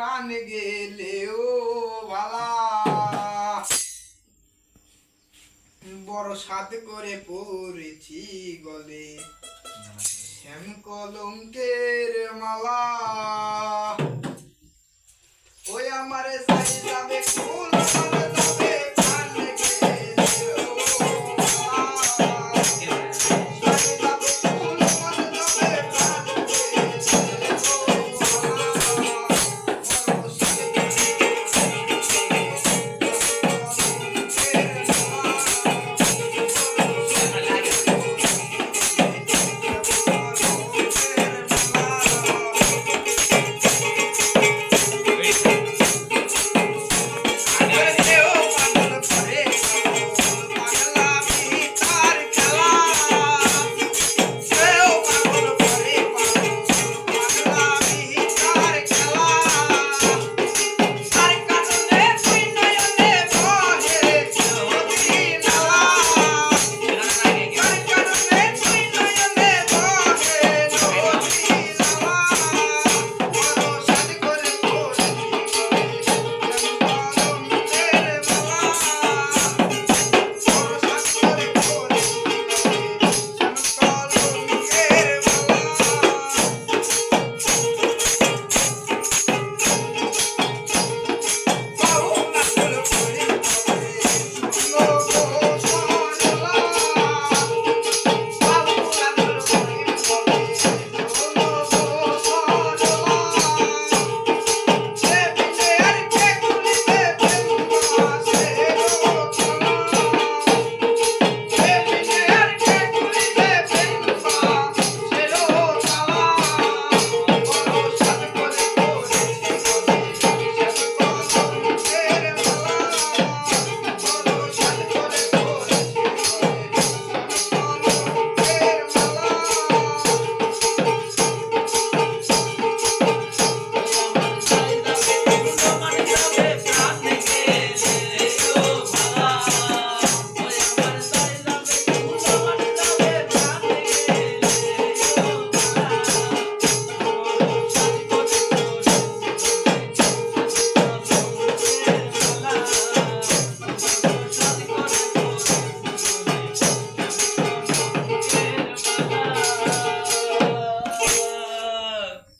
প্রাণ গেলে ও বালা। বড় সাদ করে পড়েছি গলে। শ্যাম কলঙ্কের মালা।